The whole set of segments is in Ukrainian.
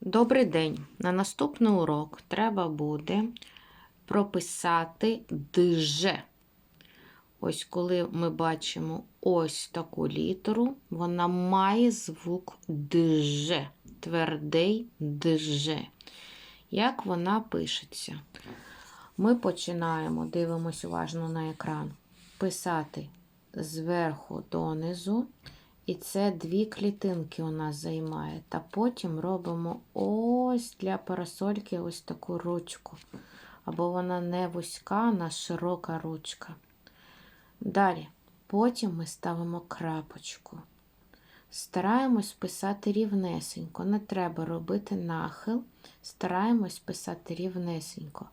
Добрий день. На наступний урок треба буде прописати дж. Ось коли ми бачимо ось таку літеру, вона має звук дж, твердий дж. Як вона пишеться? Ми починаємо, дивимось уважно на екран, писати зверху донизу. І це дві клітинки у нас займає. Та потім робимо ось для парасольки ось таку ручку. Або вона не вузька, а широка ручка. Далі, потім ми ставимо крапочку. Стараємось писати рівнесенько. Не треба робити нахил. Стараємось писати рівнесенько.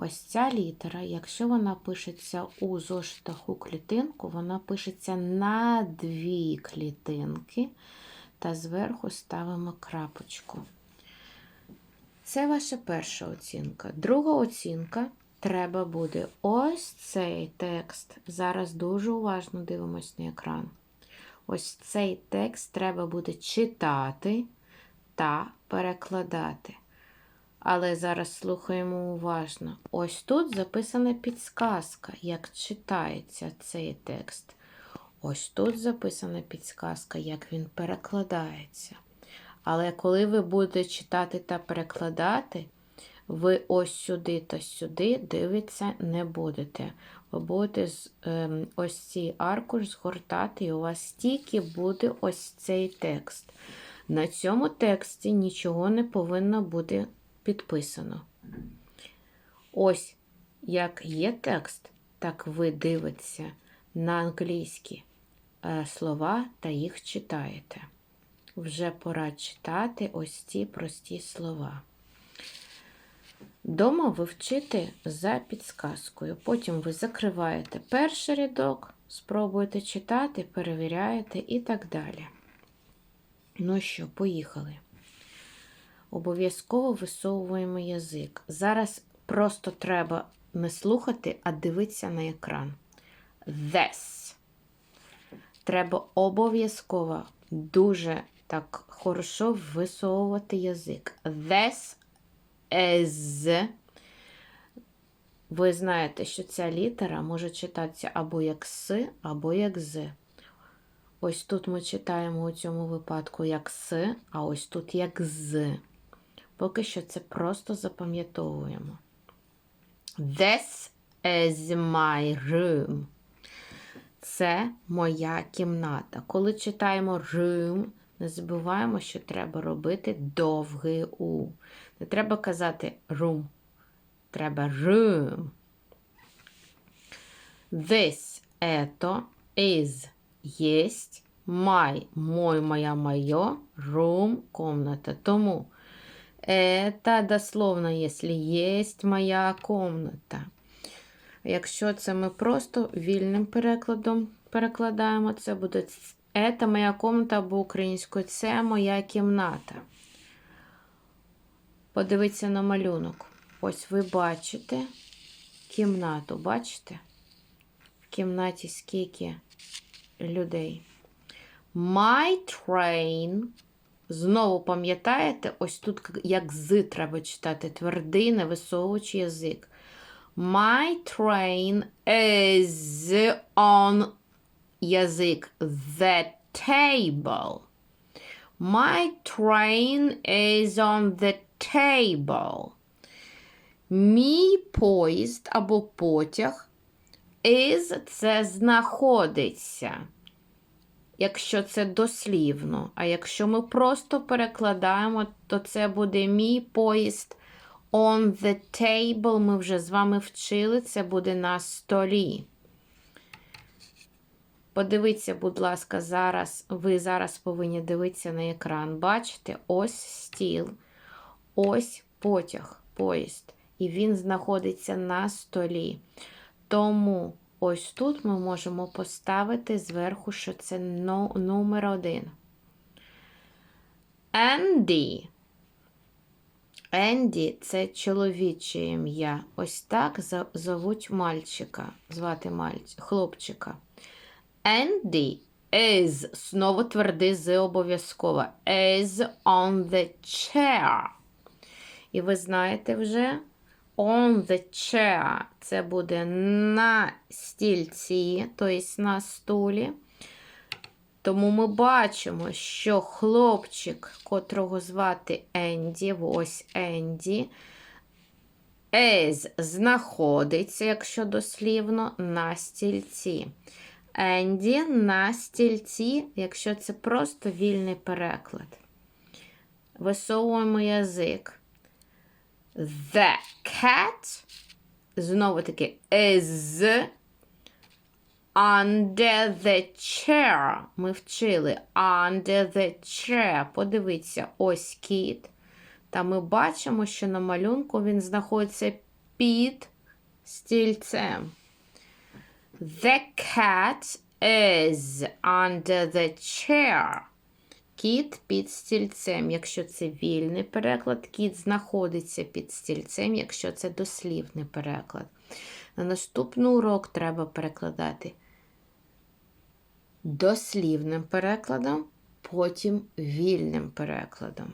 Ось ця літера, якщо вона пишеться у зошитах у клітинку, вона пишеться на дві клітинки, та зверху ставимо крапочку. Це ваша перша оцінка. Друга оцінка треба буде ось цей текст. Зараз дуже уважно дивимось на екран. Ось цей текст треба буде читати та перекладати. Але зараз слухаємо уважно. Ось тут записана підсказка, як читається цей текст. Ось тут записана підсказка, як він перекладається. Але коли ви будете читати та перекладати, ви ось сюди та сюди дивитися не будете. Ви будете з, е, ось цей аркуш згортати, і у вас тільки буде ось цей текст. На цьому тексті нічого не повинно бути підписано. Ось, як є текст, так ви дивитеся на англійські е, слова та їх читаєте. Вже пора читати ось ці прості слова. Дома ви вчите за підсказкою. Потім ви закриваєте перший рядок, спробуєте читати, перевіряєте і так далі. Ну що, поїхали. Обов'язково висовуємо язик. Зараз просто треба не слухати, а дивитися на екран. This. Треба обов'язково дуже так хорошо висовувати язик. This is. Ви знаєте, що ця літера може читатися або як С, або як З. Ось тут ми читаємо у цьому випадку як С, а ось тут як З. Поки що це просто запам'ятовуємо. This is my room. Це моя кімната. Коли читаємо room, не забуваємо, що треба робити довгий У. Не треба казати room. Треба room. This ето is єсть my, мой, моя, моє, room, комната. Тому это дословно, якщо єсть моя комната. Якщо це ми просто вільним перекладом перекладаємо, це буде це моя комната або українською, це моя кімната. Подивіться на малюнок. Ось ви бачите кімнату, бачите? В кімнаті скільки людей. My train. Знову пам'ятаєте, ось тут як з треба читати, твердий, не висовуючи язик. My train is on язик the table. My train is on the table. Мій поїзд або потяг is це знаходиться. Якщо це дослівно. А якщо ми просто перекладаємо, то це буде мій поїзд on the table. Ми вже з вами вчили, це буде на столі. Подивіться, будь ласка, зараз, ви зараз повинні дивитися на екран. Бачите, ось стіл, ось потяг, поїзд. І він знаходиться на столі. Тому ось тут ми можемо поставити зверху, що це номер один. Енді. Енді це чоловіче ім'я. Ось так зовуть мальчика, звати мальчика, хлопчика. Andy is. Знову твердий з обов'язково. Is on the chair. І ви знаєте вже on the chair. Це буде на стільці, тобто на стулі. Тому ми бачимо, що хлопчик, котрого звати Енді, ось Енді, is знаходиться, якщо дослівно, на стільці. Енді на стільці, якщо це просто вільний переклад. Висовуємо язик. The cat, знову таки, is under the chair. Ми вчили under the chair. Подивіться, ось кіт. Та ми бачимо, що на малюнку він знаходиться під стільцем. The cat is under the chair. Кіт під стільцем. Якщо це вільний переклад, кіт знаходиться під стільцем, якщо це дослівний переклад. На наступний урок треба перекладати дослівним перекладом, потім вільним перекладом.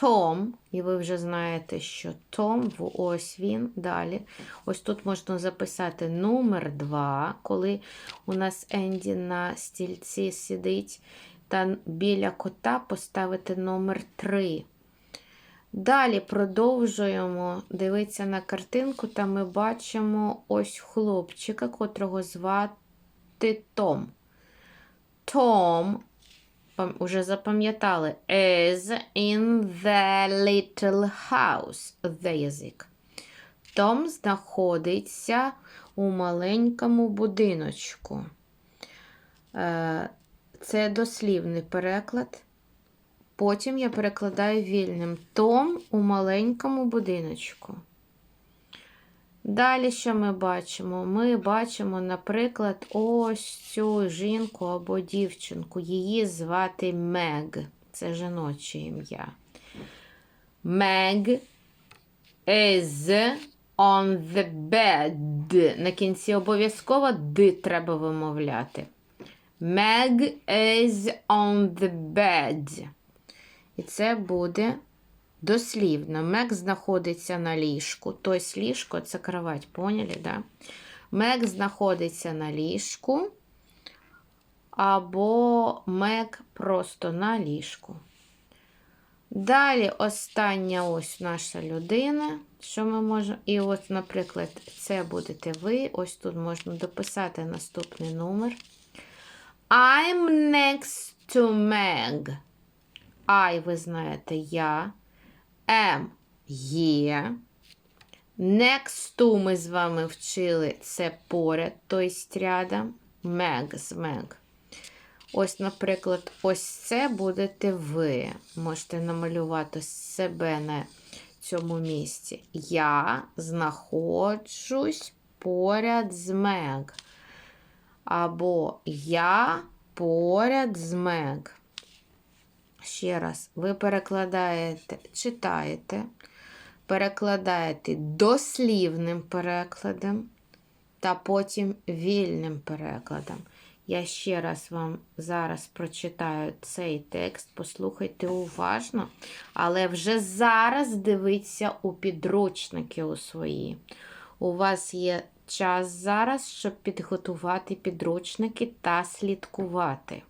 Том, і ви вже знаєте, що Том, ось він далі. Ось тут можна записати номер 2, коли у нас Енді на стільці сидить, та біля кота поставити номер 3. Далі продовжуємо дивитися на картинку, та ми бачимо ось хлопчика, котрого звати Том. Том уже запам'ятали, is in the little house. The язик. Том знаходиться у маленькому будиночку. Е, це дослівний переклад. Потім я перекладаю вільним Том у маленькому будиночку. Далі, що ми бачимо? Ми бачимо, наприклад, ось цю жінку або дівчинку. Її звати Мег. Це жіноче ім'я. Мег is on the bed. На кінці обов'язково «д» треба вимовляти. Meg is on the bed. І це буде Дослівно, Мек знаходиться на ліжку. Тобто ліжко це кровать, поняли, да? Мек знаходиться на ліжку, або мек просто на ліжку. Далі остання ось наша людина. Що ми можемо. І от, наприклад, це будете ви. Ось тут можна дописати наступний номер. I'm next to Meg. I, ви знаєте, я. М є. Next to ми з вами вчили це поряд, тобто рядом. Meg з Meg. Ось, наприклад, ось це будете ви. Можете намалювати себе на цьому місці. Я знаходжусь поряд з Мег. Або я поряд з Мег. Ще раз, ви перекладаєте, читаєте, перекладаєте дослівним перекладом та потім вільним перекладом. Я ще раз вам зараз прочитаю цей текст, послухайте уважно, але вже зараз дивіться у підручники у свої. У вас є час зараз, щоб підготувати підручники та слідкувати.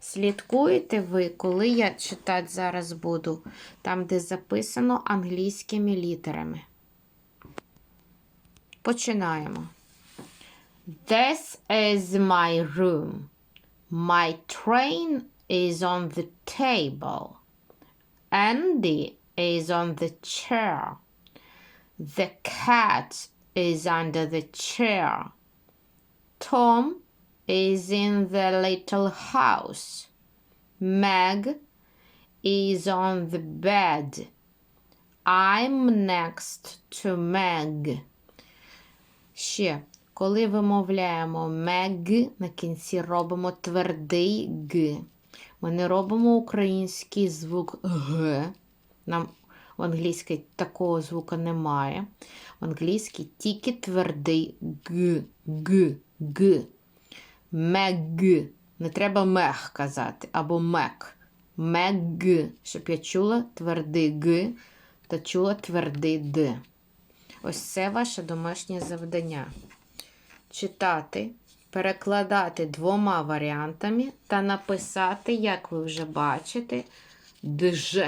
Слідкуєте ви, коли я читати зараз буду, там, де записано англійськими літерами. Починаємо. This is my room. My train is on the table. Andy is on the chair. The cat is under the chair. Tom is in the little house. Meg is on the bed. I'm next to Meg. Ще, коли вимовляємо Meg, на кінці робимо твердий Г. Ми не робимо український звук Г. Нам в англійській такого звука немає. В англійській тільки твердий Г, Г, Г. Мег. Не треба мех казати, або мек. Мег. Щоб я чула твердий г та чула твердий д. Ось це ваше домашнє завдання. Читати, перекладати двома варіантами та написати, як ви вже бачите, дж.